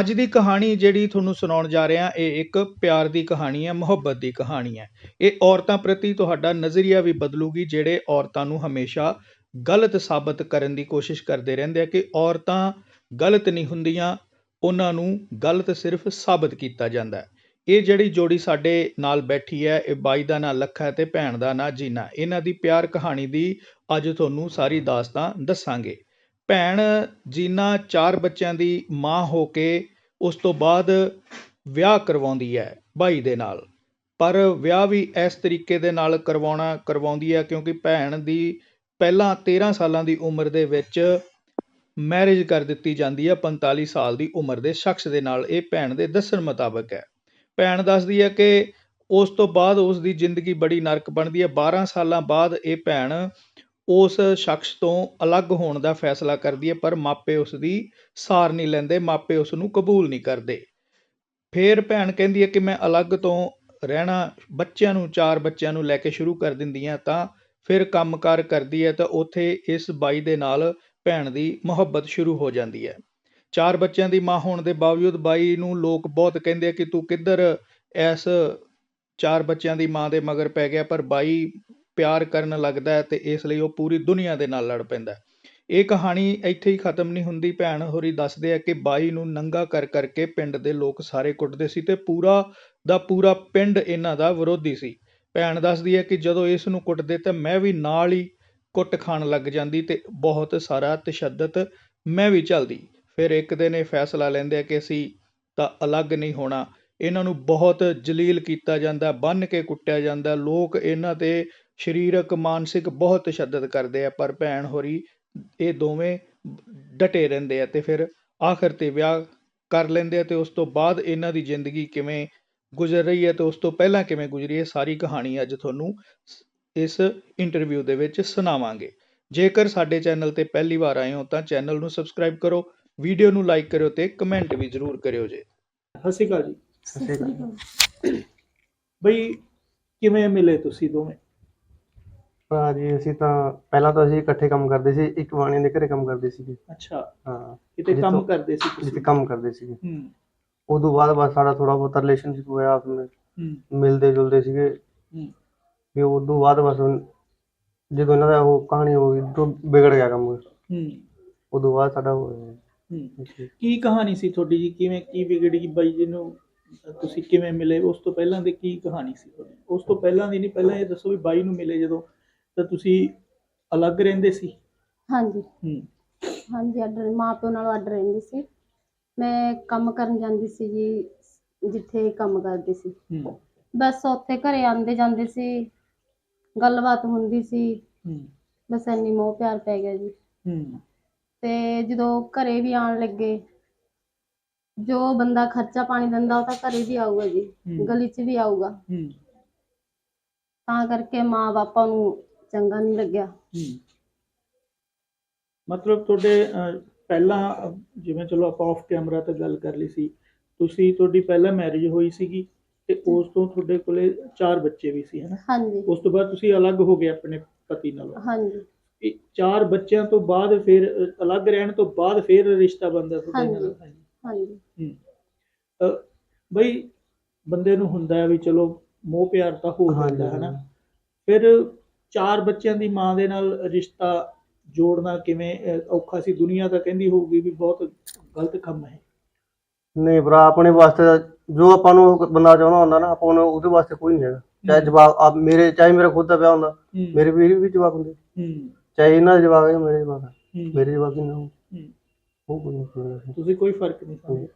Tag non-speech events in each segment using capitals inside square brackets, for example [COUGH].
ਅੱਜ ਦੀ ਕਹਾਣੀ ਜਿਹੜੀ ਤੁਹਾਨੂੰ ਸੁਣਾਉਣ ਜਾ ਰਿਹਾ, ਇਹ ਇੱਕ ਪਿਆਰ ਦੀ ਕਹਾਣੀ ਹੈ, ਮੁਹੱਬਤ ਦੀ ਕਹਾਣੀ ਹੈ। ਇਹ ਔਰਤਾਂ ਪ੍ਰਤੀ ਤੁਹਾਡਾ ਨਜ਼ਰੀਆ ਵੀ ਬਦਲੂਗੀ, ਜਿਹੜੇ ਔਰਤਾਂ ਨੂੰ ਹਮੇਸ਼ਾ ਗਲਤ ਸਾਬਤ ਕਰਨ ਦੀ ਕੋਸ਼ਿਸ਼ ਕਰਦੇ ਰਹਿੰਦੇ ਆ ਕਿ ਔਰਤਾਂ ਗਲਤ ਨਹੀਂ ਹੁੰਦੀਆਂ, ਉਹਨਾਂ ਨੂੰ ਗਲਤ ਸਿਰਫ ਸਾਬਤ ਕੀਤਾ ਜਾਂਦਾ ਹੈ। ਇਹ ਜਿਹੜੀ ਜੋੜੀ ਸਾਡੇ ਨਾਲ ਬੈਠੀ ਹੈ, ਇਹ ਬਾਈ ਦਾ ਨਾਂ ਲੱਖਾ ਹੈ ਤੇ ਭੈਣ ਦਾ ਨਾਂ ਜੀਨਾ। ਇਹਨਾਂ ਦੀ ਪਿਆਰ ਕਹਾਣੀ ਦੀ ਅੱਜ ਤੁਹਾਨੂੰ ਸਾਰੀ ਦਾਸਤਾਂ ਦੱਸਾਂਗੇ। ਭੈਣ ਜੀਨਾ ਚਾਰ ਬੱਚਿਆਂ ਦੀ ਮਾਂ ਹੋ ਕੇ ਉਸ ਤੋਂ ਬਾਅਦ ਵਿਆਹ ਕਰਵਾਉਂਦੀ ਹੈ ਭਾਈ ਦੇ ਨਾਲ। ਪਰ ਵਿਆਹ ਵੀ ਇਸ ਤਰੀਕੇ ਦੇ ਨਾਲ ਕਰਵਾਉਣਾ, ਕਰਵਾਉਂਦੀ ਹੈ ਕਿਉਂਕਿ ਭੈਣ ਦੀ ਪਹਿਲਾਂ 13 ਸਾਲਾਂ ਦੀ ਉਮਰ ਦੇ ਵਿੱਚ ਮੈਰਿਜ ਕਰ ਦਿੱਤੀ ਜਾਂਦੀ ਹੈ 45 ਸਾਲ ਦੀ ਉਮਰ ਦੇ ਸ਼ਖਸ ਦੇ ਨਾਲ। ਇਹ ਭੈਣ ਦੇ ਦੱਸਣ ਮੁਤਾਬਕ ਹੈ। ਭੈਣ ਦੱਸਦੀ ਹੈ ਕਿ ਉਸ ਤੋਂ ਬਾਅਦ ਉਸ ਦੀ ਜ਼ਿੰਦਗੀ ਬੜੀ ਨਰਕ ਬਣਦੀ ਹੈ। 12 ਸਾਲਾਂ ਬਾਅਦ ਇਹ ਭੈਣ ਉਸ ਸ਼ਖਸ ਤੋਂ ਅਲੱਗ ਹੋਣ ਦਾ ਫੈਸਲਾ ਕਰਦੀ ਹੈ, ਪਰ ਮਾਪੇ ਉਸ ਦੀ ਸਾਰ ਨਹੀਂ ਲੈਂਦੇ, ਮਾਪੇ ਉਸ ਨੂੰ ਕਬੂਲ ਨਹੀਂ ਕਰਦੇ। ਫਿਰ ਭੈਣ ਕਹਿੰਦੀ ਹੈ ਕਿ ਮੈਂ ਅਲੱਗ ਤੋਂ ਰਹਿਣਾ, ਬੱਚਿਆਂ ਨੂੰ, ਚਾਰ ਬੱਚਿਆਂ ਨੂੰ ਲੈ ਕੇ ਸ਼ੁਰੂ ਕਰ ਦਿੰਦੀ ਹੈ, ਤਾਂ ਫਿਰ ਕੰਮਕਾਰ ਕਰਦੀ ਹੈ, ਤਾਂ ਉੱਥੇ ਇਸ ਬਾਈ ਦੇ ਨਾਲ ਭੈਣ ਦੀ ਮੁਹੱਬਤ ਸ਼ੁਰੂ ਹੋ ਜਾਂਦੀ ਹੈ। ਚਾਰ ਬੱਚਿਆਂ ਦੀ ਮਾਂ ਹੋਣ ਦੇ ਬਾਵਜੂਦ ਬਾਈ ਨੂੰ ਲੋਕ ਬਹੁਤ ਕਹਿੰਦੇ ਆ ਕਿ ਤੂੰ ਕਿੱਧਰ ਇਸ ਚਾਰ ਬੱਚਿਆਂ ਦੀ ਮਾਂ ਦੇ ਮਗਰ ਪੈ ਗਿਆ, ਪਰ ਬਾਈ ਪਿਆਰ ਕਰਨ ਲੱਗਦਾ ਹੈ ਤੇ ਇਸ ਲਈ ਉਹ ਪੂਰੀ ਦੁਨੀਆ ਦੇ ਨਾਲ ਲੜ ਪੈਂਦਾ ਹੈ। ਇਹ ਕਹਾਣੀ ਇੱਥੇ ਹੀ ਖਤਮ ਨਹੀਂ ਹੁੰਦੀ। ਭੈਣ ਹੋਰੀ ਦੱਸਦੇ ਆ ਕਿ ਬਾਈ ਨੂੰ ਨੰਗਾ ਕਰ ਕਰਕੇ ਪਿੰਡ ਦੇ ਲੋਕ ਸਾਰੇ ਕੁੱਟਦੇ ਸੀ ਤੇ ਪੂਰਾ ਦਾ ਪੂਰਾ ਪਿੰਡ ਇਹਨਾਂ ਦਾ ਵਿਰੋਧੀ ਸੀ। ਭੈਣ ਦੱਸਦੀ ਹੈ ਕਿ ਜਦੋਂ ਇਸ ਨੂੰ ਕੁੱਟਦੇ ਤਾਂ ਮੈਂ ਵੀ ਨਾਲ ਹੀ ਕੁੱਟ ਖਾਣ ਲੱਗ ਜਾਂਦੀ ਤੇ ਬਹੁਤ ਸਾਰਾ ਤਸ਼ੱਦਦ ਮੈਂ ਵੀ ਝੱਲਦੀ। ਫਿਰ ਇੱਕ ਦਿਨ ਇਹ ਫੈਸਲਾ ਲੈਂਦੇ ਆ ਕਿ ਅਸੀਂ ਤਾਂ ਅਲੱਗ ਨਹੀਂ ਹੋਣਾ। ਇਹਨਾਂ ਨੂੰ ਬਹੁਤ ਜਲੀਲ ਕੀਤਾ ਜਾਂਦਾ ਬੰਨ ਕੇ ਕੁੱਟਿਆ ਜਾਂਦਾ। ਲੋਕ ਇਹਨਾਂ ਤੇ ਸਰੀਰਕ ਮਾਨਸਿਕ ਬਹੁਤ ਤਸ਼ੱਦਦ ਕਰਦੇ ਆ ਪਰ ਭੈਣ ਹੋਰੀ ਇਹ ਦੋਵੇਂ ਡਟੇ ਰਹਿੰਦੇ ਆ ਤੇ ਫਿਰ ਆਖਰ ਤੇ ਵਿਆਹ ਕਰ ਲੈਂਦੇ ਆ ਤੇ ਉਸ ਤੋਂ ਬਾਅਦ ਇਹਨਾਂ ਦੀ ਜ਼ਿੰਦਗੀ ਕਿਵੇਂ ਗੁਜ਼ਰ ਰਹੀ ਹੈ ਤੇ ਉਸ ਤੋਂ ਪਹਿਲਾਂ ਕਿਵੇਂ ਗੁਜ਼ਰੀ ਹੈ ਸਾਰੀ ਕਹਾਣੀ ਅੱਜ ਤੁਹਾਨੂੰ ਇਸ ਇੰਟਰਵਿਊ ਦੇ ਵਿੱਚ ਸੁਣਾਵਾਂਗੇ। ਜੇਕਰ ਸਾਡੇ ਚੈਨਲ ਤੇ ਪਹਿਲੀ ਵਾਰ ਆਏ ਹੋ ਤਾਂ ਚੈਨਲ ਨੂੰ ਸਬਸਕ੍ਰਾਈਬ ਕਰੋ ਵੀਡੀਓ ਨੂੰ ਲਾਈਕ ਕਰਿਓ ਤੇ ਕਮੈਂਟ ਵੀ ਜ਼ਰੂਰ ਕਰਿਓ ਜੇ। ਸਤਿ ਸ਼੍ਰੀ ਅਕਾਲ ਜੀ। ਬਈ ਕਿਵੇਂ ਮਿਲੇ ਤੁਸੀਂ ਦੋਵੇਂ? ਭਰਾ ਜੀ ਅਸੀਂ ਤਾਂ ਪਹਿਲਾਂ ਤਾਂ ਅਸੀਂ ਇਕੱਠੇ ਕੰਮ ਕਰਦੇ ਸੀ ਇੱਕ ਵਾਣੀ ਦੇ ਘਰੇ ਕੰਮ ਕਰਦੇ ਸੀਗੇ। ਅੱਛਾ। ਹਾਂ। ਕਿਤੇ ਕੰਮ ਜਿੱਥੋਂ- ਕਰਦੇ ਸੀ ਜਿੱਥੇ ਤੁਸੀਂ ਕੰਮ ਕਰਦੇ ਸੀਗੇ। ਹੂੰ। ਉਦੋਂ ਬਾਅਦ ਬਸ ਸਾਡਾ ਥੋੜਾ ਬਹੁਤ ਰਿਲੇਸ਼ਨਸ਼ਿਪ ਹੋਇਆ ਆਪਸ ਵਿੱਚ ਹੂੰ। ਮਿਲਦੇ ਜੁਲਦੇ ਸੀਗੇ। ਹੂੰ। ਵੀ ਉਦੋਂ ਬਾਅਦ ਬਸ ਹੁਣ ਜਦੋਂ ਇਹਨਾਂ ਦਾ ਉਹ ਕਹਾਣੀ ਹੋ ਗਈ ਤੋਂ ਵਿਗੜ ਗਿਆ ਕੰਮ। ਹੂੰ। ਉਦੋਂ ਬਾਅਦ ਸਾਡਾ ਹੋਇਆ। ਹੂੰ। ਕੀ ਕਹਾਣੀ ਸੀ ਤੁਹਾਡੀ ਜੀ? ਕਿਵੇਂ ਕੀ ਵਿਗੜੀ ਬਾਈ ਜੀ ਨੂੰ? ਤੁਸੀਂ ਕਿਵੇਂ ਮਿਲੇ? ਉਸ ਤੋਂ ਪਹਿਲਾਂ ਦੀ ਕੀ ਕਹਾਣੀ ਸੀ ਤੁਹਾਡੀ? ਉਸ ਤੋਂ ਪਹਿਲਾਂ ਦੀ ਨਹੀਂ ਪਹਿਲਾਂ ਇਹ ਦੱਸੋ ਵੀ ਬਾਈ ਨੂੰ ਮਿਲੇ ਜਦੋਂ ਤਾਂ ਤੁਸੀਂ ਅਲੱਗ ਰਹਿੰਦੇ ਸੀ? ਹਾਂਜੀ। ਹੂੰ। ਹਾਂਜੀ ਅੱਡ ਮਾਂ ਪਿਓ ਨਾਲੋਂ ਅੱਡ ਰਹਿੰਦੀ ਸੀ। ਮੈਂ ਕੰਮ ਕਰਨ ਜਾਂਦੀ ਸੀ ਜੀ ਜਿੱਥੇ ਕੰਮ ਕਰਦੀ ਸੀ। ਹੂੰ। ਬਸ ਉੱਥੇ ਘਰੇ ਆਉਂਦੇ ਜਾਂਦੇ ਸੀ ਗੱਲਬਾਤ ਹੁੰਦੀ ਸੀ। ਹੂੰ। ਬਸ ਇੰਨੀ ਮੋਹ ਪਿਆਰ ਪੈ ਗਿਆ ਜੀ। ਹੂੰ। ਤੇ ਜਦੋਂ ਘਰੇ ਵੀ ਆਉਣ ਲੱਗੇ ਜੋ ਬੰਦਾ ਖਰਚਾ ਪਾਣੀ ਦਿੰਦਾ ਉਹ ਤਾਂ ਘਰੇ ਵੀ ਆਊਗਾ ਜੀ ਹੂੰ। ਗਲੀ 'ਚ ਵੀ ਆਊਗਾ। ਹੂੰ। ਤਾਂ ਕਰਕੇ ਮਾਂ ਬਾਪਾਂ ਨੂੰ ਚੰਗਾ ਨਹੀਂ ਲੱਗਿਆ। ਹੂੰ। ਮਤਲਬ ਤੁਹਾਡੇ ਅਹ, ਪਹਿਲਾਂ ਅਹ, ਜਿਵੇਂ ਚਲੋ ਆਪਾਂ ਆਫ ਕੈਮਰਾ ਤੇ ਗੱਲ ਕਰ ਲਈ ਸੀ ਤੁਸੀਂ ਤੁਹਾਡੀ ਪਹਿਲਾਂ ਮੈਰਿਜ ਹੋਈ ਸੀਗੀ ਤੇ ਉਸ ਤੋਂ ਤੁਹਾਡੇ ਕੋਲੇ ਚਾਰ ਬੱਚੇ ਵੀ ਸੀ ਹਨਾ? ਹਾਂਜੀ। ਉਸ ਤੋਂ ਬਾਅਦ ਤੁਸੀਂ ਅਲੱਗ ਹੋ ਗਏ ਆਪਣੇ ਪਤੀ ਨਾਲੋਂ। ਹਾਂਜੀ। ਇਹ ਚਾਰ ਬੱਚਿਆਂ ਤੋਂ ਬਾਅਦ ਫਿਰ ਅਹ, ਅਲੱਗ ਰਹਿਣ ਤੋਂ ਬਾਅਦ ਫਿਰ ਰਿਸ਼ਤਾ ਬਣਦਾ ਤੁਹਾਡੇ ਨਾਲ ਹਾਂਜੀ। ਹਾਂਜੀ। ਹੂੰ। ਅਹ, ਬਈ ਬੰਦੇ ਨੂੰ ਹੁੰਦਾ ਹੈ ਵੀ ਚਲੋ ਮੋਹ ਪਿਆਰ ਤਾਂ ਹੋ ਹਾਂਜੀ, ਜਾਂਦਾ ਹੈ ਹਾਂਜੀ। ਫਿਰ ਚਾਰ ਬੱਚਿਆਂ ਦੀ ਮਾਂ ਦੇ ਨਾਲ ਰਿਸ਼ਤਾ ਜੋੜਨਾ ਕਿਵੇਂ ਔਖਾ ਸੀ? ਦੁਨੀਆ ਤਾਂ ਕਹਿੰਦੀ ਹੋਊਗੀ ਵੀ ਬਹੁਤ ਗਲਤ ਕੰਮ ਹੈ। ਨਹੀਂ ਭਰਾ ਆਪਣੇ ਵਾਸਤੇ ਜੋ ਆਪਾਂ ਨੂੰ ਬੰਦਾ ਚਾਹੁੰਦਾ ਹੁੰਦਾ ਨਾ ਆਪਾਂ ਨੂੰ ਉਹਦੇ ਵਾਸਤੇ ਕੋਈ ਨਹੀਂ ਹੈਗਾ। ਚਾਹੇ ਜਵਾਬ ਆ ਮੇਰੇ ਚਾਹੇ ਮੇਰਾ ਖੁਦ ਦਾ ਵਿਆਹ ਹੁੰਦਾ ਮੇਰੇ ਵੀ ਵੀ ਜਵਾਬ ਹੁੰਦੇ ਚਾਹੇ ਇਹਨਾਂ ਦੇ ਜਵਾਬ ਹੈ ਮੇਰੇ ਜਵਾਬ ਮੇਰੇ ਜਵਾਬ ਹੀ ਨਾ ਹੋਣ। ਹੂੰ। ਉਹ ਕੋਈ ਨਹੀਂ। ਤੁਸੀਂ ਕੋਈ ਫ਼ਰਕ ਨਹੀਂ ਸਮਝਿਆ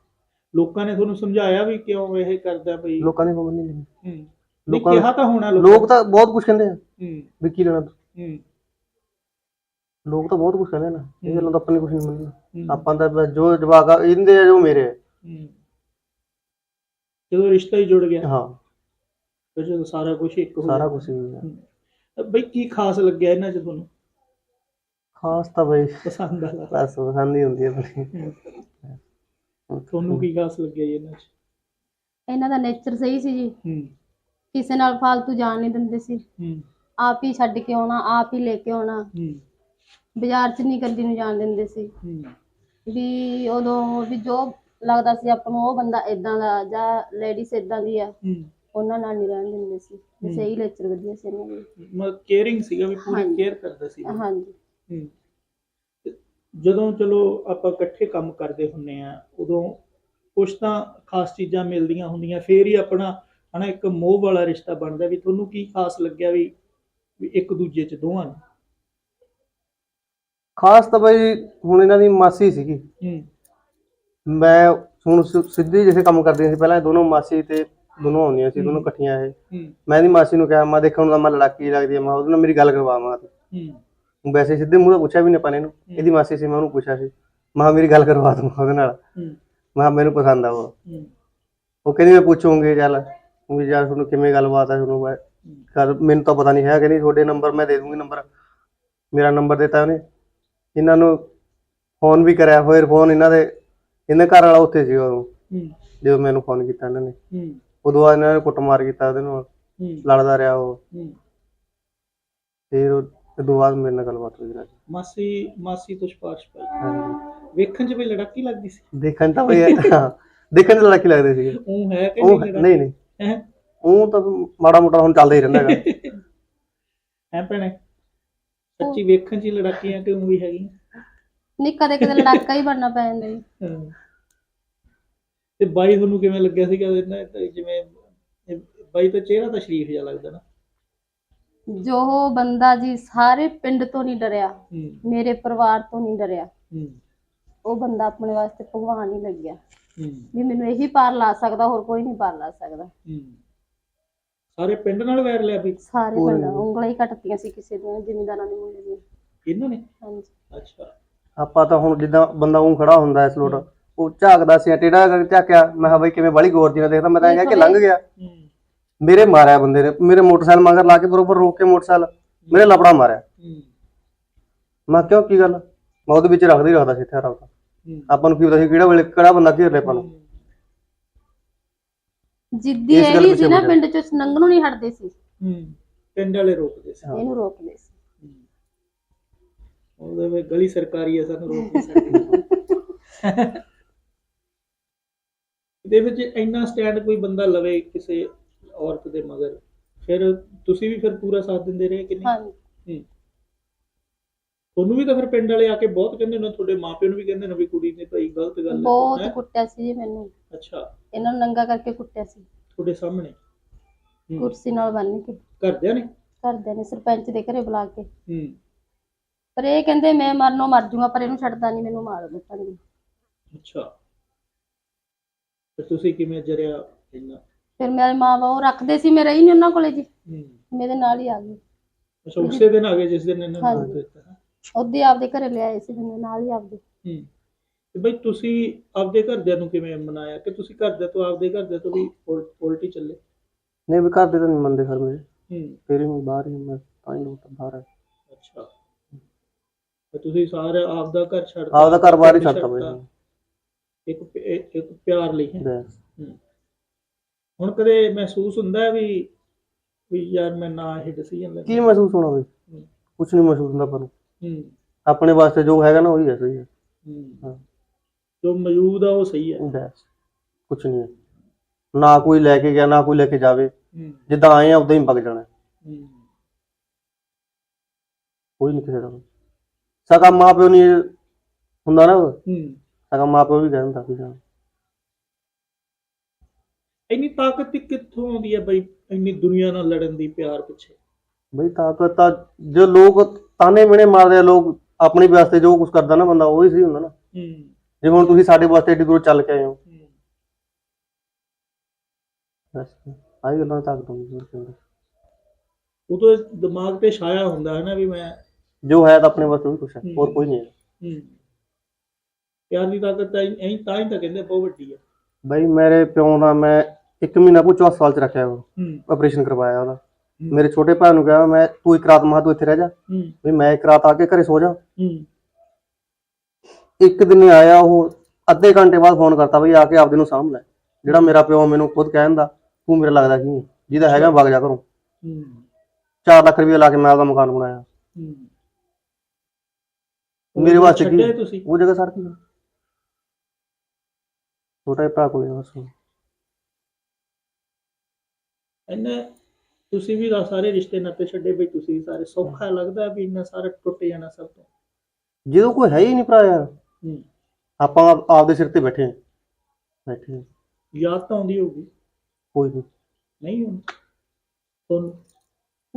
ਲੋਕਾਂ ਨੇ ਤੁਹਾਨੂੰ ਸਮਝਾਇਆ ਵੀ ਕਿਉਂ ਇਹ ਕਰਦਾ ਬਈ? ਲੋਕਾਂ ਦੀ ਖਬਰ ਨਹੀਂ ਨਹੀਂ ਲੋਕਾਂ ਕਿਹਾ ਤਾਂ ਹੋਣਾ ਲੋਕ ਤਾਂ ਬਹੁਤ ਕੁਝ ਕਹਿੰਦੇ ਆ। ਹੂੰ। ਵੀ ਕੀ ਲੈਣਾ ਹੂੰ। ਲੋਕ ਤਾਂ ਬਹੁਤ ਕੁਝ ਕਹਿੰਦੇ ਆ ਨਾ। ਇਹ ਗੱਲਾਂ ਤਾਂ ਆਪਾਂ ਨੇ ਕੁਝ ਨਹੀਂ ਮੰਨਣਾ ਆਪਾਂ ਬਸ ਜੋ ਜਵਾਬ ਆ ਇਹਦੇ ਆ ਜੋ ਮੇਰੇ ਆ। ਹੂੰ। ਜਦੋਂ ਰਿਸ਼ਤਾ ਹੀ ਜੁੜ ਗਿਆ। ਹਾਂ। ਫਿਰ ਜਦੋਂ ਸਾਰਾ ਕੁਝ ਇੱਕ ਹੋ ਸਾਰਾ। ਕੁਝ ਹੀ ਆ। ਤਾਂ ਬਈ ਕੀ ਖਾਸ ਲੱਗਿਆ ਇਹਨਾਂ ਚ ਤੁਹਾਨੂੰ? ਖਾਸ ਤਾਂ ਬਈ ਪਸੰਦ ਆਲਾ ਬਸ ਪਸੰਦ ਹੀ ਹੁੰਦੀ ਹੈ ਆਪਣੀ। ਹੂੰ। ਤੁਹਾਨੂੰ ਕੀ ਖਾਸ ਲੱਗਿਆ ਇਹਨਾਂ ਚ? ਇਹਨਾਂ ਦਾ ਨੇਚਰ ਸਹੀ ਸੀ ਜੀ। ਹੂੰ। ਕਿਸੇ ਨਾਲ ਫालतू ਜਾਣ ਨਹੀਂ ਦਿੰਦੇ ਸੀ। ਹੂੰ। ਆਪ ਹੀ ਛੱਡ ਕੇ ਆਉਣਾ ਆਪ ਹੀ ਲੈ ਕੇ ਆਉਣਾ। ਹੂੰ। ਬਾਜ਼ਾਰ 'ਚ ਨਹੀਂ ਗੱਡੀ ਨੂੰ ਜਾਣ ਦਿੰਦੇ ਸੀ। ਹੂੰ। ਵੀ ਉਦੋਂ ਵੀ ਜੋ ਲੱਗਦਾ ਸੀ ਆਪਾਂ ਨੂੰ ਉਹ ਬੰਦਾ ਇਦਾਂ ਦਾ ਜਾਂ ਲੇਡੀਜ਼ ਇਦਾਂ ਦੀ ਆ ਹੂੰ। ਉਹਨਾਂ ਨਾਲ ਨਹੀਂ ਰਹਿਣ ਦਿੰਦੇ ਸੀ। ਸਹੀ ਲੈਕਚਰ ਵਧੀਆ ਸੀ ਇਹਨਾਂ ਦੇ। ਮਤਲਬ ਕੇਅਰਿੰਗ ਸੀਗਾ ਵੀ ਪੂਰੀ ਹਾਂਜੀ। ਕੇਅਰ ਕਰਦਾ ਸੀ। ਹਾਂਜੀ। ਹੂੰ। ਤੇ ਜਦੋਂ ਚਲੋ ਆਪਾਂ ਇਕੱਠੇ ਕੰਮ ਕਰਦੇ ਹੁੰਨੇ ਆ ਉਦੋਂ ਕੁਛ ਤਾਂ ਖਾਸ ਚੀਜ਼ਾਂ ਮਿਲਦੀਆਂ ਹੁੰਦੀਆਂ ਫੇਰ ਹੀ ਆਪਣਾ ਹਨਾ ਇੱਕ ਮੋਹ ਵਾਲਾ ਰਿਸ਼ਤਾ ਬਣਦਾ ਵੀ ਤੁਹਾਨੂੰ ਕੀ ਖਾਸ ਲੱਗਿਆ ਵੀ ਵੀ ਇੱਕ ਦੂਜੇ ਚ ਦੋਵਾਂ ਨੂੰ? ਖਾਸ ਤਾਂ ਬਈ ਹੁਣ ਇਹਨਾਂ ਦੀ ਮਾਸੀ ਸੀਗੀ। ਹੂੰ। ਮੈਂ ਹੁਣ ਸਿ- ਸਿੱਧੀ ਜਿਸੇ ਕੰਮ ਕਰਦੀਆਂ ਸੀ ਪਹਿਲਾਂ ਇਹ ਦੋਨੋਂ ਮਾਸੀ ਤੇ ਦੋਨੋਂ ਆਉਂਦੀਆਂ ਸੀ ਦੋਨੋਂ ਇਕੱਠੀਆਂ ਇਹ। ਹੂੰ। ਮੈਂ ਇਹਦੀ ਮਾਸੀ ਨੂੰ ਕਿਹਾ ਮੈਂ ਦੇਖਣ ਨੂੰ ਤਾਂ ਮੈਂ ਲੜਾਕੀ ਲੱਗਦੀ ਆ ਮੈਂ ਉਹਦੇ ਨਾਲ ਮੇਰੀ ਗੱਲ ਕਰਵਾਵਾਂ ਹੂੰ। ਵੈਸੇ ਸਿੱਧੇ ਮੂੰਹ ਤੋਂ ਪੁੱਛਿਆ ਵੀ ਨਹੀਂ ਪਾਣੇ ਨੂੰ ਇਹਦੀ ਮਾਸੀ ਸੀ ਮੈਂ ਉਹਨੂੰ ਪੁੱਛਿਆ ਸੀ। ਮੈਂ ਕਿਹਾ ਮੇਰੀ ਗੱਲ ਕਰਵਾ ਦੂੰ ਉਹਦੇ ਨਾਲ। ਹੂੰ। ਮੈਂ ਕਿਹਾ ਮੈਨੂੰ ਪਸੰਦ ਆ ਉਹ। ਹੂੰ। ਉਹ ਕਹਿੰਦੀ ਮੈਂ ਪੁੱਛੂੰਗੀ ਚੱਲ। ਵੀ ਯਾਰ ਤੁਹਾਨੂੰ ਕਿਵੇਂ ਗੱਲਬਾਤ ਹੈ ਤੁਹਾਨੂੰ? ਮੈਂ ਕਰ ਮੈਨੂੰ ਤਾਂ ਪਤਾ ਨਹੀਂ ਹੈ ਕਹਿੰਦੀ ਤੁਹਾਡੇ ਨੰਬਰ ਮੈਂ ਦੇ ਦੂੰਗੀ ਨੰਬਰ ਮੇਰਾ ਨੰਬਰ ਦਿੱਤਾ ਉਹਨੇ। ਇਹਨਾਂ ਨੂੰ ਫੋਨ ਵੀ ਕਰਿਆ ਹੋਇਆ ਫੋਨ ਇਹਨਾਂ ਦੇ ਇਹਨਾਂ ਘਰ ਵਾਲਾ ਉੱਥੇ ਸੀ ਉਦੋਂ। ਜਦੋਂ ਮੈਨੂੰ ਫੋਨ ਕੀਤਾ ਇਹਨਾਂ ਨੇ। ਉਦੋਂ ਬਾਅਦ ਇਹਨਾਂ ਨੇ ਕੁੱਟਮਾਰ ਕੀਤਾ ਉਹਦੇ ਨਾਲ। ਲੜਦਾ ਰਿਹਾ ਉਹ। ਫਿਰ ਉਹ ਉਦੋਂ ਬਾਅਦ ਮੇਰੇ ਨਾਲ ਗੱਲਬਾਤ ਹੋਈ। ਮਾਸੀ ਮਾਸੀ ਤੋਂ ਸਿਫਾਰਿਸ਼ ਪਾਈ। ਵੇਖਣ ਚ ਵੀ ਲੜਾਕੀ ਲੱਗਦੀ ਸੀ? ਦੇਖਣ ਤਾਂ ਬਈ ਦੇਖਣ ਚ ਲੜਕੀ ਲੱਗਦੇ ਸੀਗੇ ਉਹ ਹੈ ਕਿ ਨਹੀਂ ਨਹੀਂ। ਹੈ? ਉਹ ਤਾਂ ਮਾੜਾ ਮੋਟਾ ਹੁਣ ਚੱਲਦਾ ਹੀ ਰਹਿੰਦਾ ਹੈਗਾ। [LAUGHS] ਹੈ ਭੈਣੇ? ਸੱਚੀ ਵੇਖਣ ਚ ਹੀ ਲੜਾਕੀਆਂ ਕਿਉਂ ਵੀ ਹੈਗੀਆਂ। ਨਹੀਂ ਕਦੇ ਕਦੇ ਲੜਾਕਾ ਹੀ ਬਣਨਾ ਪੈ ਜਾਂਦਾ ਜੀ। ਹਾਂ। ਤੇ ਬਾਈ ਤੁਹਾਨੂੰ ਕਿਵੇਂ ਲੱਗਿਆ ਸੀਗਾ? ਇਹਨਾਂ ਤੇ ਜਿਵੇਂ ਇਹ ਬਾਈ ਤਾਂ ਚਿਹਰਾ ਤਾਂ ਸ਼ਰੀਫ ਜਿਹਾ ਲੱਗਦਾ ਨਾ। ਜੋ ਉਹ ਬੰਦਾ ਜੀ ਸਾਰੇ ਪਿੰਡ ਤੋਂ ਨਹੀਂ ਡਰਿਆ ਹੂੰ। ਮੇਰੇ ਪਰਿਵਾਰ ਤੋਂ ਨਹੀਂ ਡਰਿਆ। ਹੂੰ। ਉਹ ਬੰਦਾ ਆਪਣੇ ਵਾਸਤੇ ਭਗਵਾਨ ਹੀ ਲੱਗਿਆ। ਵੀ ਮੈਨੂੰ ਇਹੀ ਪਾਰ ਲਾ ਸਕਦਾ ਹੋਰ ਕੋਈ ਨਹੀਂ ਪਾਰ ਲਾ ਸਕਦਾ। ਹੂੰ। ਸਾਰੇ ਪਿੰਡ ਨਾਲ ਵੈਰ ਲਿਆ ਵੀ? ਸਾਰੇ ਕੋਈ ਪਿੰਡ ਨਹੀਂ। ਉਂਗਲਾਂ ਹੀ ਕੱਟਤੀਆਂ ਸੀ ਕਿਸੇ ਦੀਆਂ ਜ਼ਿਮੀਂਦਾਰਾਂ ਦੇ ਮੁੰਡੇ ਦੀਆਂ। ਇਹਨਾਂ ਨੇ? ਹਾਂਜੀ। ਅੱਛਾ। ਆਪਾਂ ਤਾਂ ਹੁਣ ਜਿੱਦਾਂ ਬੰਦਾ ਉਹ ਖੜਾ ਹੁੰਦਾ ਇਸ ਲੋਟ ਉਹ ਝਾਕਦਾ ਸੀ ਟੇਡਾ ਕਰਕੇ ਝਾਕਿਆ ਮੈਂ ਕਿਹਾ ਬਈ ਕਿਵੇਂ ਬੜੀ ਗੌਰ ਜੀ ਨਾਲ ਦੇਖਦਾ ਮੈਂ ਤਾਂ ਇਹ ਕਿਹਾ ਕਿ ਲੰਘ ਗਿਆ। ਮੇਰੇ ਮਾਰਿਆ ਬੰਦੇ ਨੇ ਮੇਰੇ ਮੋਟਰਸਾਈਕਲ ਮਗਰ ਲਾ ਕੇ ਬਰੋਬਰ ਰੋਕ ਕੇ ਮੋਟਰਸਾਈਕਲ ਮੇਰੇ ਲਪੜਾ ਮਾਰਿਆ। ਮੈਂ ਕਿਉਂ ਕੀ ਗੱਲ? ਮੈਂ ਉਹਦੇ ਵਿੱਚ ਰੱਖਦਾ ਹੀ ਰੱਖਦਾ ਸੀ ਹਥਿਆਰ ਆਪਦਾ ਹੂੰ ਆਪਾਂ ਨੂੰ ਕੀ ਪਤਾ ਸੀ ਕਿਹੜਾ ਵੇਲੇ ਕਿਹੜਾ ਬੰਦਾ ਘੇਰ ਲੈ ਆਪਾਂ ਨੂੰ। ਜਿੱਦੀ ਇਸ ਗੱਲ ਇਹ ਸੀ ਨਾ ਪਿੰਡ ਚ ਨੰਗਣੋਂ ਨਹੀਂ ਹਟਦੇ ਸੀ। ਹੂੰ ਪਿੰਡ ਵਾਲੇ ਰੋਕਦੇ ਸੀ। ਇਹਨੂੰ ਰੋਕਦੇ ਸੀ। ਹੂੰ। ਉਹਦੇ ਵਿੱਚ ਗਲੀ ਸਰਕਾਰੀ ਹੈ ਸਾਨੂੰ ਰੋਕ ਨਹੀਂ ਸਕਦੇ। ਇਹਦੇ ਵਿੱਚ ਇੰਨਾ ਸਟੈਂਡ ਕੋਈ ਬੰਦਾ ਲਵੇ ਕਿਸੇ ਔਰਤ ਦੇ ਮਗਰ ਫਿਰ ਤੁਸੀਂ ਵੀ ਫਿਰ ਪੂਰਾ ਸਾਥ ਦਿੰਦੇ ਰਹੇ ਕਿ ਨਹੀਂ? ਹਾਂਜੀ। ਹੂੰ। ਤੁਹਾਨੂੰ ਵੀ ਤਾਂ ਫਿਰ ਪਿੰਡ ਵਾਲੇ ਆ ਕੇ ਬਹੁਤ ਕਹਿੰਦੇ ਨੇ ਤੁਹਾਡੇ ਮਾਪਿਆਂ ਨੂੰ ਵੀ ਕਹਿੰਦੇ ਨੇ ਵੀ ਕੁੜੀ ਨੇ ਭਾਈ ਗਲਤ ਗੱਲ ਹੈ ਬਹੁਤ? ਕੁੱਟਿਆ ਸੀ ਜੀ ਮੈਨੂੰ। ਅੱਛਾ। ਇਹਨਾਂ ਨੂੰ ਨੰਗਾ ਕਰਕੇ ਕੁੱਟਿਆ ਸੀ। ਤੁਹਾਡੇ ਸਾਹਮਣੇ? ਹੂੰ। ਕੁਰਸੀ ਨਾਲ ਬੰਨ ਕੇ। ਘਰਦਿਆਂ ਨੇ? ਘਰਦਿਆਂ ਨੇ ਸਰਪੰਚ ਦੇ ਘਰੇ ਬੁਲਾ ਕੇ। ਹੂੰ। ਪਰ ਇਹ ਕਹਿੰਦੇ ਮੈਂ ਮਰਨੋਂ ਮਰ ਜੂਗਾ ਪਰ ਇਹਨੂੰ ਛੱਡਦਾ ਨਹੀਂ ਮੈਨੂੰ ਮਾਰ ਦਿੱਤਾਂਗੇ ਅੱਛਾ। ਤੇ ਤੁਸੀਂ ਕਿਵੇਂ ਜਰਿਆ ਇੰਨਾ ਫਿਰ ਮੇਰੇ ਮਾਂ ਬਾਪ ਰੱਖਦੇ ਸੀ ਮੈਂ ਰਹੀ ਨਹੀਂ ਉਹਨਾਂ ਕੋਲੇ ਜੀ। ਹੂੰ। ਮੇਰੇ ਨਾਲ ਹੀ ਆ ਗਈ ਅੱਛਾ ਉਸੇ ਦਿਨ ਆ ਗਏ ਜਿਸ ਦਿਨ ਇਹਨਾਂ ਨੂੰ ਹਾਂਜੀ। ਦਿੱਤਾ? ਉਹਦੇ ਆਪਦੇ ਘਰੇ ਲਿਆਏ ਸੀ ਮੇਰੇ ਨਾਲ ਹੀ ਆਪਦੇ। ਹੂੰ। ਤੇ ਬਈ ਤੁਸੀਂ ਆਪਦੇ ਘਰਦਿਆਂ ਨੂੰ ਕਿਵੇਂ ਮਨਾਇਆ? ਕਿ ਤੁਸੀਂ ਘਰਦਿਆਂ ਤੋਂ ਆਪਦੇ ਘਰਦਿਆਂ ਤੋਂ ਵੀ ਉਲ- ਉਲਟੀ ਚੱਲੇ? ਨਹੀਂ ਵੀ ਘਰ ਦੇ ਤਾਂ ਨਹੀਂ ਮੰਨਦੇ ਫਿਰ ਮੇਰੇ। ਹੂੰ। ਫਿਰ ਵੀ ਮੈਂ ਬਾਹਰ ਹੀ ਮੈਂ ਤਾਂ ਹੀ ਲੋਟ ਬਾਹਰ ਆ। ਅੱਛਾ। ਤੇ ਤੁਸੀਂ ਸਾਰੇ ਆਪਦਾ ਘਰ ਛੱਡ ਆਪਦਾ ਘਰ ਬਾਹਰ ਹੀ ਛੱਡਤਾ ਬਈ। ਇੱਕ ਪ- ਇੱਕ ਇੱਕ ਪਿਆਰ ਲਈ ਹੈ? ਬਸ। ਹੂੰ। ਹੁਣ ਕਦੇ ਮਹਿਸੂਸ ਹੁੰਦਾ ਹੈ ਵੀ ਵੀ ਯਾਰ ਮੈਂ ਨਾ ਇਹ ਡਿਸੀਜਨ ਲੈ ਕੀ ਮਹਿਸੂਸ ਹੋਣਾ ਬਈ। ਕੁਝ ਨਹੀਂ ਮਹਿਸੂਸ ਹੁੰਦਾ ਨੂੰ। ਹੂੰ। ਆਪਣੇ ਵਾਸਤੇ ਜੋ ਹੈਗਾ ਨਾ ਉਹੀ ਹੈ ਸਹੀ ਹੈ। ਹਾਂ। ਹੂੰ। ਜੋ ਮੌਜੂਦ ਆ ਉਹ ਸਹੀ ਹੈ। ਬਸ। ਕੁਝ ਨਹੀਂ ਹੈ। ਨਾ ਕੋਈ ਲੈ ਕੇ ਗਿਆ ਨਾ ਕੋਈ ਲੈ ਕੇ ਜਾਵੇ। ਹੂੰ। ਜਿੱਦਾਂ ਆਏ ਆ ਉਦਾਂ ਹੀ ਵਗ ਜਾਣਾ। ਹੂੰ। ਕੋਈ ਨਹੀਂ ਕਿਸੇ ਦਾ। ਸਕਾ ਮਾਂ ਪਿਓ ਨਹੀਂ ਹੁੰਦਾ ਨਾ। ਹੂੰ। ਸਕਾ ਮਾਂ ਪਿਓ ਵੀ ਕਹਿੰਦਾ ਵੀ ਹਾਂ। ਇੰਨੀ ਤਾਕਤ ਕਿੱਥੋਂ ਆਉਂਦੀ ਹੈ ਬਈ ਇੰਨੀ ਦੁਨੀਆ ਨਾਲ ਲੜਨ ਦੀ ਪਿਆਰ ਪਿੱਛੇ? ਬਈ ਤਾਕਤ ਤਾਂ ਜੋ ਲੋਕ ਤਾਨੇ ਮਿਹਣੇ ਮਾਰਦੇ ਆ ਲੋਕ ਆਪਣੇ ਵਾਸਤੇ ਜੋ ਕੁਝ ਕਰਦਾ ਨਾ ਬੰਦਾ ਉਹ ਹੀ ਸਹੀ ਹੁੰਦਾ ਨਾ। ਹੂੰ। ਜਿਵੇਂ ਹੁਣ ਤੁਸੀਂ ਸਾਡੇ ਵਾਸਤੇ ਏਡੀ ਦੂਰ ਚੱਲ ਕੇ ਆਏ ਹੋ। ਬਸ ਆਹੀ ਗੱਲਾਂ ਤਾਕਤ ਹੁੰਦੀ ਤਾਂ ਦਿਮਾਗ ਤੇ ਛਾਇਆ ਹੁੰਦਾ ਹੈ ਨਾ ਵੀ ਮੈਂ ਜੋ ਹੈ ਤਾਂ ਆਪਣੇ ਵਾਸਤੇ ਉਹੀ ਕੁਛ ਹੈ ਹੋਰ ਕੋਈ ਨਹੀਂ ਹੈ। ਹੂੰ। ਪਿਆਰ ਦੀ ਤਾਕਤ ਤਾਂ ਐਂ ਤਾਂ ਹੀ ਤਾਂ ਕਹਿੰਦੇ ਬਹੁਤ ਵੱਡੀ ਹੈ। ਬਈ ਮੇਰੇ ਪਿਓ ਦਾ ਮੈਂ 1 ਮਹੀਨਾ ਪੁੱਛੋ ਹਸਪਤਾਲ ਚ ਰੱਖਿਆ ਉਹ। ਹੂੰ। ਆਪਰੇਸ਼ਨ ਕਰਵਾਇਆ ਉਹਦਾ। ਮੇਰੇ ਛੋਟੇ ਭਰਾ ਨੂੰ ਕਿਹਾ ਮੈਂ ਤੂੰ ਇੱਕ ਰਾਤ ਮਾ ਤੂੰ ਇੱਥੇ ਰਹਿ ਜਾ। ਵੀ ਮੈਂ ਇੱਕ ਰਾਤ ਆ ਕੇ ਘਰੇ ਸੋ ਜਾ। ਇੱਕ ਦਿਨ ਆਇਆ ਉਹ ਅੱਧੇ ਘੰਟੇ ਬਾਅਦ ਫੋਨ ਕਰਤਾ ਬਈ ਆ ਕੇ ਆਪਦੇ ਨੂੰ ਸਾਂਭ ਲੈ। ਜਿਹੜਾ ਮੇਰਾ ਪਿਓ ਮੈਨੂੰ ਖੁਦ ਕਹਿੰਦਾ ਤੂੰ ਮੇਰਾ ਲੱਗਦਾ ਕੀ? ਜਿਹਦਾ ਹੈਗਾ ਵਗ ਜਾ ਘਰੋਂ। ਹੂੰ। 4 ਲੱਖ ਰੁਪਏ ਲਾ ਕੇ ਮੈਂ ਆਪਦਾ ਮਕਾਨ ਬਣਾਇਆ। ਮੇਰੇ ਵਾਸਤੇ ਕੀ? ਉਹ ਜਗ੍ਹਾ ਸੜਕੀ ਛੋਟਾ ਭਰਾ ਕੋਲ ਬਸ। ਇੰਨਾ ਤੁਸੀਂ ਵੀ ਤਾਂ ਸਾਰੇ ਰਿਸ਼ਤੇ ਨਾਤੇ ਛੱਡੇ ਬਈ ਤੁਸੀਂ ਸਾਰੇ ਸੌਖਾ ਲੱਗਦਾ ਵੀ ਇੰਨਾ ਸਾਰਾ ਟੁੱਟ ਜਾਣਾ ਸਭ ਤੋਂ। ਜਦੋਂ ਕੋਈ ਹੈ ਹੀ ਨਹੀਂ ਭਰਾ ਯਾਰ। ਹੂੰ। ਆਪਾਂ ਆਪ- ਆਪਦੇ ਸਿਰ ਤੇ ਬੈਠੇ ਹਾਂ। ਬੈਠੇ। ਯਾਦ ਤਾਂ ਆਉਂਦੀ ਹੋਊਗੀ। ਕੋਈ ਨਹੀਂ। ਨਹੀਂ ਹੁੰਦੀ ਤੁਹਾਨੂੰ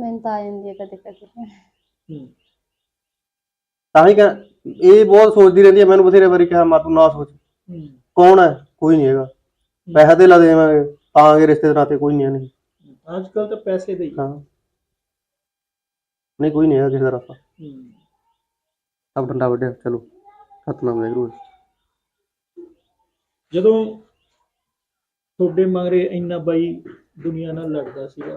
ਮੈਨੂੰ ਤਾਂ ਆ ਜਾਂਦੀ ਹੈ ਕਦੇ ਕਦੇ। ਹੂੰ। ਤਾਂ ਹੀ ਕਹਿ ਇਹ ਬਹੁਤ ਸੋਚਦੀ ਰਹਿੰਦੀ ਹੈ ਮੈਨੂੰ ਬਥੇਰੇ ਵਾਰੀ ਕਿਹਾ ਮਾ ਤੂੰ ਨਾ ਸੋਚ। ਹੂੰ। ਕੌਣ ਹੈ? ਕੋਈ ਨਹੀਂ ਹੈਗਾ। ਪੈਸਾ ਤੇ ਲਾ ਦੇਵਾਂਗੇ। ਪਾਵਾਂਗੇ ਰਿਸ਼ਤੇ ਦੇ ਨਾਤੇ ਕੋਈ ਨਹੀਂ ਹੈ ਨਹੀਂ। ਅੱਜ ਕੱਲ ਤਾਂ ਪੈਸੇ ਦੇ ਹੀ ਹਾਂ। ਨਹੀਂ ਕੋਈ ਨਹੀਂ ਹੈਗਾ ਕਿਸੇ ਦਾ ਰਸਤਾ ਹੂੰ। ਸਭ ਡੰਡਾ ਵੱਢਿਆ ਚਲੋ ਸਤਨਾਮ ਵਾਹਿਗੁਰੂ ਜਦੋਂ ਤੁਹਾਡੇ ਮਗਰੇ ਇੰਨਾ ਬਾਈ ਦੁਨੀਆ ਨਾਲ ਲੜਦਾ ਸੀਗਾ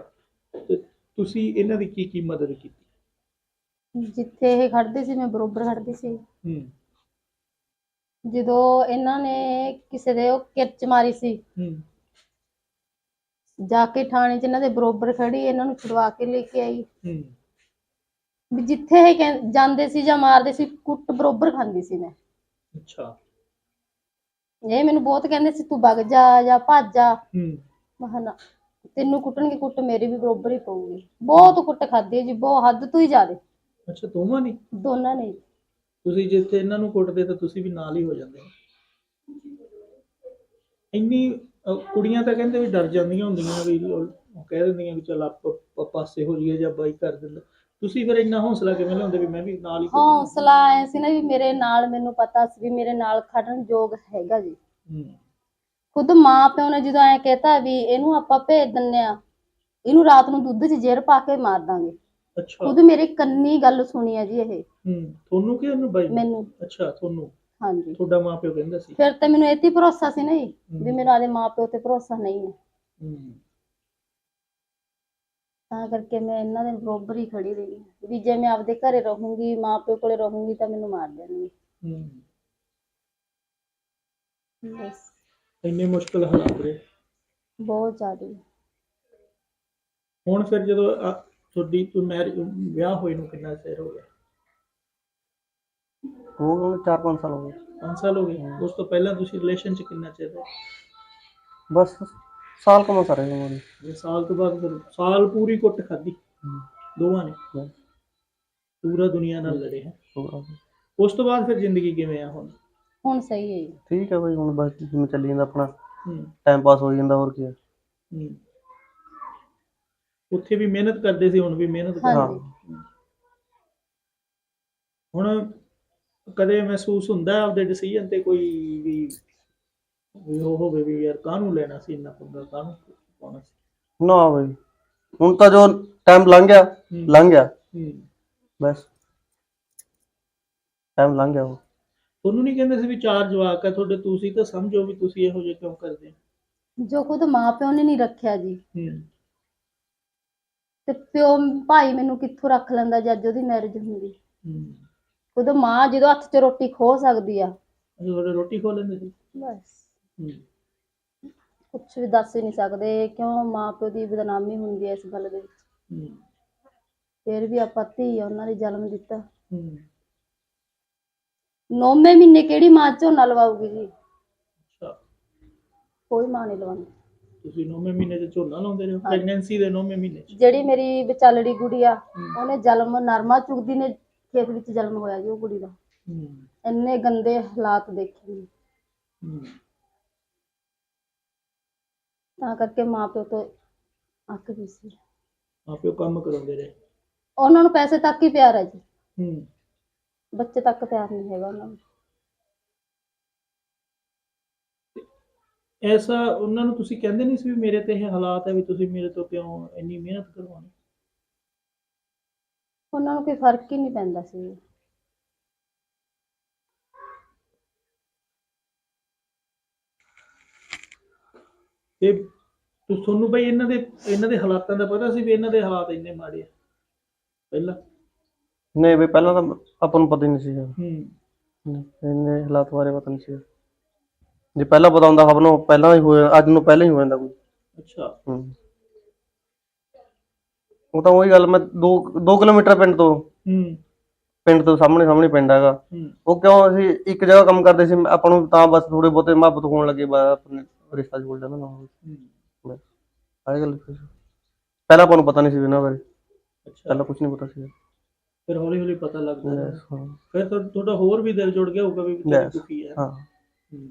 ਤੇ ਤੁਸੀਂ ਇਹਨਾਂ ਦੀ ਕੀ ਕੀ ਮਦਦ ਕੀਤੀ? ਜਿੱਥੇ ਇਹ ਖੜਦੇ ਸੀ ਮੈਂ ਬਰੋਬਰ ਖੜਦੀ ਸੀ। ਹੂੰ। ਜਦੋਂ ਇਹਨਾਂ ਨੇ ਕਿਸੇ ਦੇ ਉਹ ਕਿਰਚ ਮਾਰੀ ਸੀ ਹੂੰ। ਜਾ ਕੇ ਥਾਣੇ 'ਚ ਇਹਨਾਂ ਦੇ ਬਰੋਬਰ ਖੜੀ ਇਹਨਾਂ ਨੂੰ ਛੁਡਵਾ ਕੇ ਲੈ ਕੇ ਆਈ। ਹੂੰ। ਵੀ ਜਿੱਥੇ ਇਹ ਕਹਿੰ- ਜਾਂਦੇ ਸੀ ਜਾਂ ਮਾਰਦੇ ਸੀ ਕੁੱਟ ਬਰੋਬਰ ਖਾਂਦੀ ਸੀ ਮੈਂ। ਅੱਛਾ। ਇਹ ਮੈਨੂੰ ਬਹੁਤ ਕਹਿੰਦੇ ਸੀ ਤੂੰ ਵਗ ਜਾ ਜਾਂ ਭੱਜ ਜਾ। ਹੂੰ। ਮੈਂ ਕਿਹਾ ਨਾ ਤੈਨੂੰ ਕੁੱਟਣਗੇ ਕੁੱਟ ਮੇਰੀ ਵੀ ਬਰੋਬਰ ਹੀ ਪਊਗੀ। ਬਹੁਤ ਕੁੱਟ ਖਾਧੀ ਹੈ ਜੀ ਬਹੁਤ ਹੱਦ ਤੋਂ ਹੀ ਜ਼ਿਆਦਾ। ਅੱਛਾ ਦੋਵਾਂ ਨੇ? ਦੋਨਾਂ ਨੇ। ਤੁਸੀਂ ਜਿੱਥੇ ਇਹਨਾਂ ਨੂੰ ਕੁੱਟਦੇ ਤਾਂ ਤੁਸੀਂ ਵੀ ਨਾਲ ਹੀ ਹੋ ਜਾਂਦੇ ਇੰਨੀ ਅਹ, ਕੁੜੀਆਂ ਤਾਂ ਕਹਿੰਦੇ ਵੀ ਡਰ ਜਾਂਦੀਆਂ ਹੁੰਦੀਆਂ ਵੀ ਉਹ ਉਹ ਕਹਿ ਦਿੰਦੀਆਂ ਵੀ ਚੱਲ ਆਪ ਪ- ਪਾਸੇ ਹੋ ਜਾਈਏ ਜਾਂ ਬਾਈ ਕਰ ਦਿੰਦਾ। ਤੁਸੀਂ ਫਿਰ ਇੰਨਾ ਹੌਸਲਾ ਕਿਵੇਂ ਲਿਆਉਂਦੇ ਵੀ ਮੈਂ ਵੀ ਨਾਲ ਹੀ? ਹੌਸਲਾ ਐ ਸੀ ਨਾ ਵੀ ਮੇਰੇ ਨਾਲ ਮੈਨੂੰ ਪਤਾ ਸੀ ਵੀ ਮੇਰੇ ਨਾਲ ਖੜਨ ਯੋਗ ਹੈਗਾ ਜੀ। ਹੂੰ। ਖੁਦ ਮਾਂ ਪਿਓ ਨੇ ਜਦੋਂ ਐ ਕਹਿਤਾ ਵੀ ਇਹਨੂੰ ਆਪਾਂ ਭੇਜ ਦਿੰਨੇ ਆ ਇਹਨੂੰ ਰਾਤ ਨੂੰ ਦੁੱਧ 'ਚ ਜ਼ਹਿਰ ਪਾ ਕੇ ਮਾਰ ਦਾਂਗੇ। ਅੱਛਾ। ਖੁਦ ਮੇਰੇ ਕੰਨੀ ਗੱਲ ਸੁਣੀ ਆ ਜੀ ਇਹ। ਹੂੰ। ਤੁਹਾਨੂੰ ਕਿ ਉਹਨੂੰ ਬਾਈ ਨੂੰ? ਮੈਨੂੰ। ਅੱਛਾ ਤੁਹਾਨੂੰ। ਹਾਂਜੀ। ਤੁਹਾਡਾ ਮਾਪਿਓ ਕਹਿੰਦਾ ਸੀ। ਫਿਰ ਤੇ ਮੈਨੂੰ ਹੀ ਭਰੋਸਾ ਸੀ ਨਾ ਜੀ ਵੀ। ਮੈਨੂੰ ਆਦੇ ਮਾਂ ਪਿਓ ਤੇ ਭਰੋਸਾ ਨਹੀਂ ਹੈ। ਹੂੰ। ਤਾਂ ਕਰਕੇ ਮੈਂ ਇਹਨਾਂ ਦੇ ਬਰੋਬਰ ਹੀ ਖੜੀ ਰਹੀ ਵੀ ਜੇ ਮੈਂ ਆਪਦੇ ਘਰੇ ਰਹੂੰਗੀ ਮਾਂ ਪਿਓ ਕੋਲੇ ਰਹੂੰਗੀ ਤਾਂ ਮੈਨੂੰ ਮਾਰ ਦੇਣਗੇ। ਹੂੰ। ਬਸ। ਇੰਨੇ ਮੁਸ਼ਕਲ ਹਾਲਾਤ ਰਹੇ ਬਹੁਤ ਜ਼ਿਆਦਾ। ਹੁਣ ਫਿਰ ਜਦੋਂ ਆ- ਤੁਹਾਡੀ ਮੈਰਿਜ ਵਿਆਹ ਹੋਏ ਨੂੰ ਕਿੰਨਾ ਚਿਰ ਹੋ ਗਿਆ? ਹੋ ਗਏ 4-5 ਸਾਲ ਹੋ ਗਏ। 5 ਸਾਲ ਹੋ ਗਏ। ਉਸ ਤੋਂ ਪਹਿਲਾਂ ਤੁਸੀਂ ਰਿਲੇਸ਼ਨ ਚ ਕਿੰਨਾ ਚਿਰ ਰਹੇ? ਬਸ ਸਾਲ ਕਮਾ ਸਾਰੇ ਹਮਾਰੀ ਇਹ ਸਾਲ ਤੋਂ ਬਾਅਦ ਫਿਰ ਸਾਲ ਪੂਰੀ ਕੁੱਟ ਖਾਧੀ? ਦੋਵਾਂ ਨੇ। ਪੂਰਾ ਦੁਨੀਆ ਨਾਲ ਲੜੇ ਹੈ। ਉਸ ਤੋਂ ਬਾਅਦ ਫਿਰ ਜ਼ਿੰਦਗੀ ਕਿਵੇਂ ਆ ਹੁਣ? ਹੁਣ ਸਹੀ ਹੈ ਜੀ। ਠੀਕ ਹੈ ਬਈ ਹੁਣ ਬਸ ਜਿਵੇਂ ਚੱਲੀ ਜਾਂਦਾ ਆਪਣਾ। ਟਾਈਮ ਪਾਸ ਹੋ ਜਾਂਦਾ ਹੋਰ ਕੀ ਹੈ? ਉੱਥੇ ਵੀ ਮਿਹਨਤ ਕਰਦੇ ਸੀ ਹੁਣ ਵੀ ਮਿਹਨਤ ਕਰਦੇ ਹੁਣ ਕਦੇ ਮਹਿਸੂਸ ਹੁੰਦਾ ਆਪਦੇ ਡਿਸੀਜਨ ਤੇ ਕੋਈ ਵੀ ਵੀ ਉਹ ਹੋਵੇ ਵੀ ਯਾਰ ਕਾਹਨੂੰ ਲੈਣਾ ਸੀ ਇੰਨਾ ਪੰਗਾ ਕਾਹਨੂੰ ਪਾਉਣਾ ਸੀ? ਨਾ ਬਈ ਹੁਣ ਤਾਂ ਜੋ ਟਾਈਮ ਲੰਘ ਗਿਆ। ਲੰਘ ਗਿਆ। ਹੂੰ। ਬਸ। ਟਾਈਮ ਲੰਘ ਗਿਆ ਉਹ ਤੁਹਾਨੂੰ ਨਹੀਂ ਕਹਿੰਦੇ ਸੀ ਵੀ ਚਾਰ ਜਵਾਕ ਆ ਤੁਹਾਡੇ ਤੁਸੀਂ ਤਾਂ ਸਮਝੋ ਵੀ ਤੁਸੀਂ ਇਹੋ ਜਿਹੇ ਕਿਉਂ ਕਰਦੇ ਹੋ? ਜੋ ਖੁਦ ਮਾਂ ਪਿਓ ਨੇ ਨਹੀਂ ਰੱਖਿਆ ਜੀ। ਹੂੰ। ਤੇ ਪਿਓ ਭਾਈ ਮੈਨੂੰ ਕਿੱਥੋਂ ਰੱਖ ਲੈਂਦਾ ਜਦ ਉਹਦੀ ਮੈਰਿਜ ਹੁੰਦੀ? ਹੂੰ। ਖੁਦ ਮਾਂ ਜਦੋਂ ਹੱਥ 'ਚ ਰੋਟੀ ਖੋ ਸਕਦੀ ਆ। ਤੁਹਾਡੇ ਰੋਟੀ ਖੋ ਲੈਂਦੇ ਸੀ। ਬਸ। ਹੂੰ। ਕੁਝ ਵੀ ਦੱਸ ਹੀ ਨਹੀਂ ਸਕਦੇ ਕਿਉਂ ਮਾਂ ਪਿਓ ਦੀ ਬਦਨਾਮੀ ਹੁੰਦੀ ਹੈ ਇਸ ਗੱਲ ਦੇ ਵਿੱਚ। ਹੂੰ। ਫਿਰ ਵੀ ਆਪਾਂ ਧੀ ਆ ਉਹਨਾਂ ਨੇ ਜਨਮ ਦਿੱਤਾ। ਹੂੰ। ਨੌਵੇਂ ਮਹੀਨੇ ਕਿਹੜੀ ਮਾਂ ਝੋਨਾ ਲਵਾਉਗੀ ਜੀ? ਅੱਛਾ। ਕੋਈ ਮਾਂ ਨਹੀਂ ਲਵਾਉਂਦੀ। ਤੁਸੀਂ ਨੌਵੇਂ ਮਹੀਨੇ 'ਚ ਝੋਨਾ ਲਾਉਂਦੇ ਰਹੇ। ਪ੍ਰੈਗਨੈਂਸੀ ਦੇ ਨੌਵੇਂ ਮਹੀਨੇ 'ਚ? ਜਿਹੜੀ ਮੇਰੀ ਵਿਚਾਲੜੀ ਗੁੜੀ ਆ ਹੂੰ। ਉਹਨੇ ਜਨਮ ਨਰਮਾ ਚੁਗਦੀ ਨੇ ਖੇਤ ਵਿੱਚ ਜਨਮ ਹੋਇਆ ਜੀ ਉਹ ਕੁੜੀ ਦਾ। ਹੂੰ। ਇੰਨੇ ਗੰਦੇ ਹਾਲਾਤ ਦੇਖੇ ਨੇ ਹੂੰ। ਤਾਂ ਕਰਕੇ ਮਾਂ ਪਿਓ ਤੋਂ ਅੱਕ ਗਈ ਸੀ। ਆਪਿਓ ਕੰਮ ਕਰਾਉਂਦੇ ਰਹੇ। ਉਹਨਾਂ ਨੂੰ ਪੈਸੇ ਤੱਕ ਹੀ ਪਿਆਰ ਹੈ ਜੀ। ਹੂੰ। ਬੱਚੇ ਤੱਕ ਪਿਆਰ ਨਹੀਂ ਹੈਗਾ ਉਹਨਾਂ ਨੂੰ। ਐਸਾ ਉਹਨਾਂ ਨੂੰ ਤੁਸੀਂ ਕਹਿੰਦੇ ਨਹੀਂ ਸੀ ਵੀ ਮੇਰੇ ਤੇ ਇਹ ਹਾਲਾਤ ਹੈ ਵੀ ਤੁਸੀਂ ਮੇਰੇ ਤੋਂ ਕਿਉਂ ਇੰਨੀ ਮਿਹਨਤ ਕਰਵਾਉਣੀ? ਉਹਨਾਂ ਨੂੰ ਕੋਈ ਫ਼ਰਕ ਹੀ ਨਹੀਂ ਪੈਂਦਾ ਸੀ। ਤੇ ਤੁ- ਤੁਹਾਨੂੰ ਬਈ ਇਹਨਾਂ ਦੇ ਇਹਨਾਂ ਦੇ ਹਾਲਾਤਾਂ ਦਾ ਪਤਾ ਸੀ ਵੀ ਇਹਨਾਂ ਦੇ ਹਾਲਾਤ ਇੰਨੇ ਮਾੜੇ ਆ? ਪਹਿਲਾਂ? ਨਹੀਂ ਬਈ ਪਹਿਲਾਂ ਤਾਂ ਆਪਾਂ ਨੂੰ ਪਤਾ ਹੀ ਨਹੀਂ ਸੀ। ਹੂੰ। ਨਹੀਂ, ਇੰਨੇ ਹਾਲਾਤ ਬਾਰੇ ਪਤਾ ਨਹੀਂ ਸੀ। ਜੇ ਪਹਿਲਾਂ ਪਤਾ ਹੁੰਦਾ ਸਭ ਨੂੰ ਪਹਿਲਾਂ ਹੀ ਹੋਇਆ ਅੱਜ ਨੂੰ ਪਹਿਲਾਂ ਹੀ ਹੋ ਜਾਂਦਾ ਕੋਈ। ਅੱਛਾ। ਹੂੰ। ਉਹ ਤਾਂ ਉਹੀ ਗੱਲ ਮੈਂ 2 2 ਕਿਲੋਮੀਟਰ ਪਿੰਡ ਤੋਂ ਹੂੰ। ਪਿੰਡ ਤੋਂ ਸਾਹਮਣੇ ਸਾਹਮਣੇ ਪਿੰਡ ਹੈਗਾ। ਹੂੰ। ਉਹ ਕਿਉਂ ਅਸੀਂ ਇੱਕ ਜਗ੍ਹਾ ਕੰਮ ਕਰਦੇ ਸੀ ਆਪਾਂ ਨੂੰ ਤਾਂ ਬਸ ਥੋੜੇ ਬਹੁਤੇ ਮੁਹੱਬਤ ਹੋਣ ਲੱਗੇ ਬਾ ਆਪਣੇ ਰਿਸ਼ਤਾ ਜੁੜ ਜਾਂਦਾ ਨਾ ਹੂੰ। ਆਹ ਗੱਲ ਸੀ। ਪਹਿਲਾਂ ਆਪਾਂ ਨੂੰ ਪਤਾ ਨਹੀਂ ਸੀ ਇਹਨਾਂ ਬਾਰੇ। ਅੱਛਾ। ਪਹਿਲਾਂ ਕੁਝ ਨਹੀਂ ਪਤਾ ਸੀ। ਫਿਰ ਹੌਲੀ ਹੌਲੀ ਪਤਾ ਲੱਗਦਾ ਹੈ Yes, ਹਾਂ। ਫਿਰ ਤਾਂ ਤੁਹਾਡਾ ਹੋਰ ਵੀ ਦਿਲ ਜੁੜ ਗਿਆ ਹੋਊਗਾ ਵੀ ਵਿਚਾਰੀ Yes, ਦੁਖੀ ਹੈ। ਹਾਂ। ਹਮ।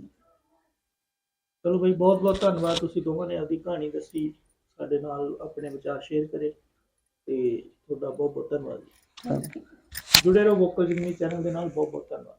ਚਲੋ ਭਾਈ ਬਹੁਤ ਬਹੁਤ ਧੰਨਵਾਦ ਤੁਸੀਂ ਦੋਵਾਂ ਨੇ ਆਪਦੀ ਕਹਾਣੀ ਦੱਸੀ ਸਾਡੇ ਨਾਲ ਆਪਣੇ ਵਿਚਾਰ ਸ਼ੇਅਰ ਕਰੇ। ਤੇ ਤੁਹਾਡਾ ਬਹੁਤ ਬਹੁਤ ਧੰਨਵਾਦ ਜੀ। ਜੁੜੇ ਰਹੋ ਵੋਕਲ ਜਿੰਨੀ ਚੈਨਲ ਦੇ ਨਾਲ ਬਹੁਤ ਬਹੁਤ ਧੰਨਵਾਦ